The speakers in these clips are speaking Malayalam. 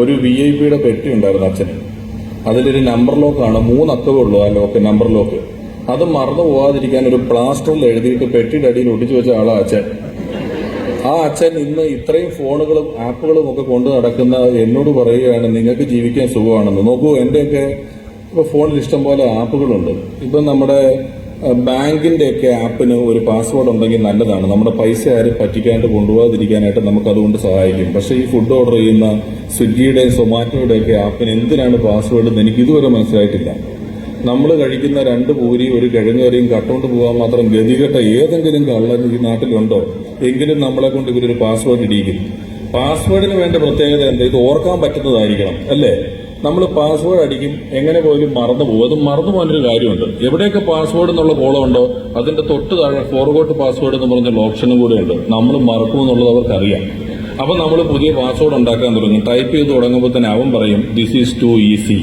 ഒരു വി ഐ പിയുടെ പെട്ടി ഉണ്ടായിരുന്നു അച്ഛന്. അതിലൊരു നമ്പർ ലോക്കാണ് മൂന്ന് അക്കമേ ഉള്ളൂ ആ ലോക്ക് നമ്പർ ലോക്ക് അത് മറന്നു പോവാതിരിക്കാൻ ഒരു പ്ലാസ്റ്ററിൽ എഴുതിയിട്ട് പെട്ടിയുടെ അടിയിൽ ഒട്ടിച്ചു വെച്ച ആളാ അച്ഛൻ. ആ അച്ഛൻ ഇന്ന് ഇത്രയും ഫോണുകളും ആപ്പുകളും ഒക്കെ കൊണ്ട് നടക്കുന്ന എന്നോട് പറയുകയാണ് നിങ്ങൾക്ക് ജീവിക്കാൻ സുഖമാണെന്ന്. നോക്കൂ എന്റെയൊക്കെ ഇപ്പൊ ഫോണിൽ ഇഷ്ടം പോലെ ആപ്പുകളുണ്ട്. ഇപ്പം നമ്മുടെ ബാങ്കിന്റെ ഒക്കെ ആപ്പിന് ഒരു പാസ്വേഡ് ഉണ്ടെങ്കിൽ നല്ലതാണ്. നമ്മുടെ പൈസ ആരും പറ്റിക്കാണ്ട് കൊണ്ടുപോകാതിരിക്കാനായിട്ട് നമുക്ക് അതുകൊണ്ട് സഹായിക്കും. പക്ഷേ ഈ ഫുഡ് ഓർഡർ ചെയ്യുന്ന സ്വിഗ്ഗിയുടെയും സൊമാറ്റോയുടെ ഒക്കെ ആപ്പിന് എന്തിനാണ് പാസ്വേഡ് എന്ന് എനിക്ക് ഇതുവരെ മനസ്സിലായിട്ടില്ല. നമ്മൾ കഴിക്കുന്ന രണ്ട് പൂരി ഒരു കിഴങ്ങേറിയും കട്ടുകൊണ്ട് പോകാൻ മാത്രം ഗതികെട്ട ഏതെങ്കിലും കള്ളൻ ഈ നാട്ടിലുണ്ടോ? എങ്കിലും നമ്മളെ കൊണ്ട് ഇവരൊരു പാസ്വേഡ് ഇടിയിക്കും പാസ്വേഡിന് വേണ്ട പ്രത്യേകത എന്താ? ഇത് ഓർക്കാൻ പറ്റുന്നതായിരിക്കണം അല്ലേ? നമ്മൾ പാസ്വേഡ് അടിക്കും എങ്ങനെ പോലും മറന്നു പോകും. അത് മറന്നു പോകാനൊരു കാര്യമുണ്ട്. എവിടെയൊക്കെ പാസ്വേഡ് എന്നുള്ള കോളം ഉണ്ടോ അതിന്റെ തൊട്ട് താഴെ ഫോർഗോട്ട് പാസ്വേഡ് എന്ന് പറഞ്ഞ ഓപ്ഷനും കൂടെ ഉണ്ട് നമ്മൾ മറക്കുമെന്നുള്ളത് അവർക്കറിയാം. അപ്പൊ നമ്മൾ പുതിയ പാസ്വേഡ് ഉണ്ടാക്കാൻ തുടങ്ങും. ടൈപ്പ് ചെയ്ത് തുടങ്ങുമ്പോൾ തന്നെ അവൻ പറയും ദിസ് ഈസ് ടു ഈസി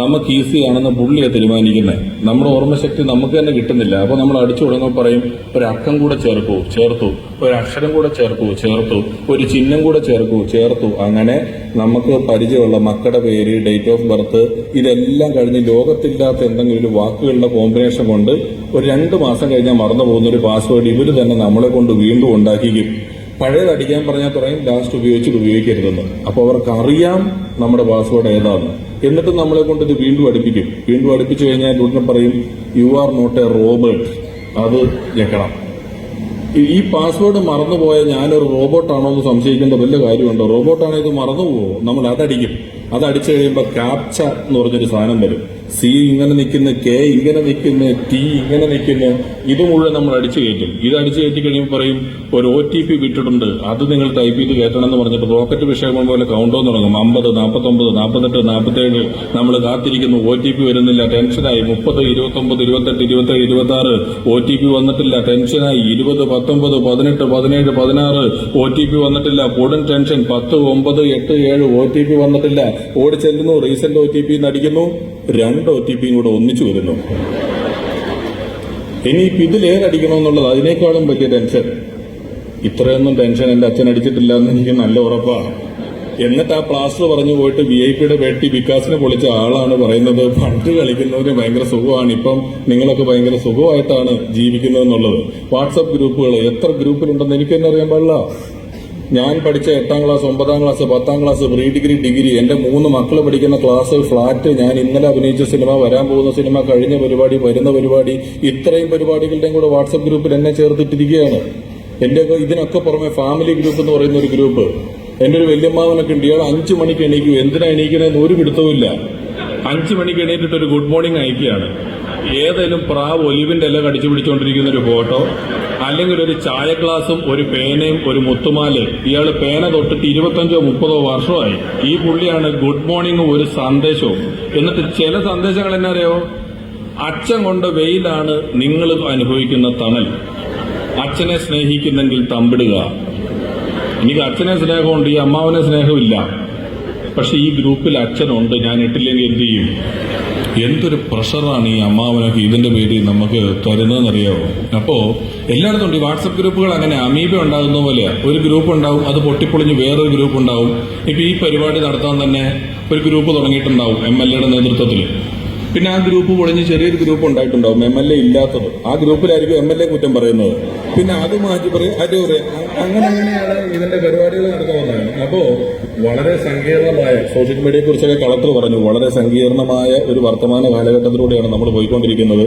നമുക്ക് ഈസി ആണെന്ന് പുള്ളിയെ തീരുമാനിക്കുന്നത് നമ്മുടെ ഓർമ്മശക്തി നമുക്ക് തന്നെ കിട്ടുന്നില്ല. അപ്പോൾ നമ്മൾ അടിച്ചു തുടങ്ങുമ്പോൾ പറയും ഒരു അക്കം കൂടെ ചേർക്കൂ ചേർത്തു. ഒരു അക്ഷരം കൂടെ ചേർക്കൂ ചേർത്തു. ഒരു ചിഹ്നം കൂടെ ചേർക്കൂ ചേർത്തു. അങ്ങനെ നമുക്ക് പരിചയമുള്ള മക്കളുടെ പേര് ഡേറ്റ് ഓഫ് ബർത്ത് ഇതെല്ലാം കഴിഞ്ഞ് ലോകത്തില്ലാത്ത എന്തെങ്കിലും ഒരു വാക്കുകളുടെ കോമ്പിനേഷൻ കൊണ്ട് ഒരു രണ്ട് മാസം കഴിഞ്ഞാൽ മറന്നു പോകുന്ന ഒരു പാസ്വേഡ് ഇവർ തന്നെ നമ്മളെ കൊണ്ട് വീണ്ടും ഉണ്ടാക്കിക്കും. പഴയത് അടിക്കാൻ പറഞ്ഞാൽ പറയും ലാസ്റ്റ് ഉപയോഗിച്ചിട്ട് ഉപയോഗിക്കരുതെന്ന്. അപ്പോൾ അവർക്ക് അറിയാം നമ്മുടെ പാസ്വേഡ് ഏതാന്ന്. എന്നിട്ട് നമ്മളെ കൊണ്ട് ഇത് വീണ്ടും അടുപ്പിക്കും. വീണ്ടും അടുപ്പിച്ചു കഴിഞ്ഞാൽ ഉടനെ പറയും you are not a robot അത് ഞെക്കണം. ഈ- പാസ്വേഡ് മറന്നുപോയ ഞാനൊരു റോബോട്ടാണോ എന്ന് സംശയിക്കേണ്ട വല്ല കാര്യമുണ്ടോ? റോബോട്ടാണോ ഇത് മറന്നുപോകുമോ നമ്മൾ അതടിക്കും. അതടിച്ചു കഴിയുമ്പോൾ ക്യാപ്ച എന്ന് പറഞ്ഞൊരു സാധനം വരും. സി ഇങ്ങനെ നിൽക്കുന്നു കെ ഇങ്ങനെ നിൽക്കുന്നു ടി ഇങ്ങനെ നിൽക്കുന്നു. ഇത് മുഴുവൻ നമ്മൾ അടിച്ചു കയറ്റും. ഇത് അടിച്ചു കയറ്റി കഴിയുമ്പോൾ പറയും ഒരു ഒ ടി പി വിട്ടിട്ടുണ്ട് അത് നിങ്ങൾ ടൈപ്പ് ചെയ്ത് കയറ്റണം എന്ന് പറഞ്ഞിട്ട് റോക്കറ്റ് വിഷയം പോലെ കൗണ്ട് തുടങ്ങും. അമ്പത് നാൽപ്പത്തൊമ്പത് നാൽപ്പത്തെട്ട് നാൽപ്പത്തേഴ് നമ്മൾ കാത്തിരിക്കുന്നു. ഒ ടി പി വരുന്നില്ല. ടെൻഷനായി മുപ്പത് ഇരുപത്തൊമ്പത് ഇരുപത്തെട്ട് ഇരുപത്തേഴ് ഇരുപത്തി ആറ് ഒ ടി പി വന്നിട്ടില്ല. ടെൻഷനായി ഇരുപത് പത്തൊമ്പത് പതിനെട്ട് പതിനേഴ് പതിനാറ്. ഒ ടി പി വന്നിട്ടില്ല. പൊടും ടെൻഷൻ. പത്ത് ഒമ്പത് എട്ട് ഏഴ്. ഒ ടി പി വന്നിട്ടില്ല. ഓടി ചെല്ലുന്നു. റീസെന്റ് ഒ ടി പി നടിക്കുന്നു. രണ്ട് ഒ ടി പിയും കൂടെ ഒന്നിച്ചു വരുന്നു. ഇനിയിപ്പോ ഇതിലേതടിക്കണമെന്നുള്ളത് അതിനേക്കാളും വലിയ ടെൻഷൻ. ഇത്രയൊന്നും ടെൻഷൻ എന്റെ അച്ഛൻ അടിച്ചിട്ടില്ല എന്ന് എനിക്ക് നല്ല ഉറപ്പാണ് എന്നിട്ട് ആ പ്ലാസ്റ്റർ പറഞ്ഞു പോയിട്ട് വി ഐ പിയുടെ വെട്ടി വികാസിനെ പൊളിച്ച ആളാണ് പറയുന്നത്. പണ്ട് കളിക്കുന്നതിന് ഭയങ്കര സുഖമാണ്. ഇപ്പം നിങ്ങളൊക്കെ ഭയങ്കര സുഖമായിട്ടാണ് ജീവിക്കുന്നത് എന്നുള്ളത്. വാട്സപ്പ് ഗ്രൂപ്പുകൾ എത്ര ഗ്രൂപ്പിലുണ്ടെന്ന് എനിക്ക് തന്നെ അറിയാൻ പാടില്ല. ഞാൻ പഠിച്ച എട്ടാം ക്ലാസ് ഒമ്പതാം ക്ലാസ് പത്താം ക്ലാസ് പ്രീ ഡിഗ്രി ഡിഗ്രി എന്റെ മൂന്ന് മക്കൾ പഠിക്കുന്ന ക്ലാസ് ഫ്ലാറ്റ് ഞാൻ ഇന്നലെ അഭിനയിച്ച സിനിമ വരാൻ പോകുന്ന സിനിമ കഴിഞ്ഞ പരിപാടി വരുന്ന പരിപാടി ഇത്രയും പരിപാടികളുടെയും കൂടെ വാട്സപ്പ് ഗ്രൂപ്പിൽ എന്നെ ചേർത്തിട്ടിരിക്കുകയാണ്. എന്റെ ഇതിനൊക്കെ പുറമെ ഫാമിലി ഗ്രൂപ്പ് എന്ന് പറയുന്ന ഒരു ഗ്രൂപ്പ് എന്റെ ഒരു വല്യമ്മാവനൊക്കെ ഉണ്ട്. ഇയാൾ അഞ്ചു മണിക്ക് എണീക്കും. എന്തിനാ എണീക്കണമെന്ന് ഒരു പിടുത്തവുമില്ല. അഞ്ചു മണിക്ക് എണീറ്റിട്ട് ഒരു ഗുഡ് മോർണിംഗ് അയക്കുകയാണ്. ഏതെങ്കിലും പ്രാവ് ഒലിവിന്റെ ഇല കടിച്ചു പിടിച്ചുകൊണ്ടിരിക്കുന്ന ഒരു ഫോട്ടോ അല്ലെങ്കിൽ ഒരു ചായ ഗ്ലാസും ഒരു പേനയും ഒരു മുത്തുമാൽ. ഇയാൾ പേന തൊട്ടിട്ട് ഇരുപത്തഞ്ചോ മുപ്പതോ വർഷമായി. ഈ പുള്ളിയാണ് ഗുഡ് മോർണിംഗ് ഒരു സന്ദേശവും. എന്നിട്ട് ചില സന്ദേശങ്ങൾ എന്നാ അറിയോ അച്ഛൻ കൊണ്ട് വെയിലാണ് നിങ്ങൾ അനുഭവിക്കുന്ന തണൽ. അച്ഛനെ സ്നേഹിക്കുന്നെങ്കിൽ തമ്പിടുക. എനിക്ക് അച്ഛനെ സ്നേഹമുണ്ട് ഈ അമ്മാവനെ സ്നേഹമില്ല. പക്ഷെ ഈ ഗ്രൂപ്പിൽ അച്ഛനുണ്ട് ഞാൻ ഇട്ടില്ലെങ്കിൽ എന്ത് ചെയ്യും? എന്തൊരു പ്രഷറാണ് ഈ അമ്മാവനൊക്കെ ഇതിന്റെ പേരിൽ നമുക്ക് തരുന്നതെന്നറിയാവോ? അപ്പോ എല്ലായിടത്തും ഈ വാട്സപ്പ് ഗ്രൂപ്പുകൾ അങ്ങനെ അമീബ ഉണ്ടാകുന്ന പോലെ ഒരു ഗ്രൂപ്പ് ഉണ്ടാവും അത് പൊട്ടിപ്പൊളിഞ്ഞ് വേറൊരു ഗ്രൂപ്പ് ഉണ്ടാവും. ഇപ്പൊ ഈ പരിപാടി നടത്താൻ തന്നെ ഒരു ഗ്രൂപ്പ് തുടങ്ങിയിട്ടുണ്ടാവും എം എൽ എയുടെ നേതൃത്വത്തിൽ. പിന്നെ ആ ഗ്രൂപ്പ് പൊളിഞ്ഞ് ചെറിയൊരു ഗ്രൂപ്പ് ഉണ്ടായിട്ടുണ്ടാവും എം എൽ എ ഇല്ലാത്തത്. ആ ഗ്രൂപ്പിലായിരിക്കും എം എൽ എ കുറ്റം പറയുന്നത്. പിന്നെ അത് മാറ്റി പറയും അത് അങ്ങനെ അങ്ങനെയാണ് ഇതിന്റെ പരിപാടികൾ നടക്കുന്നത് അപ്പോ വളരെ സങ്കീർണമായ സോഷ്യൽ മീഡിയയെ കുറിച്ചൊക്കെ കളക്ടർ പറഞ്ഞു. വളരെ സങ്കീർണമായ ഒരു വർത്തമാന കാലഘട്ടത്തിലൂടെയാണ് നമ്മൾ പോയിക്കൊണ്ടിരിക്കുന്നത്.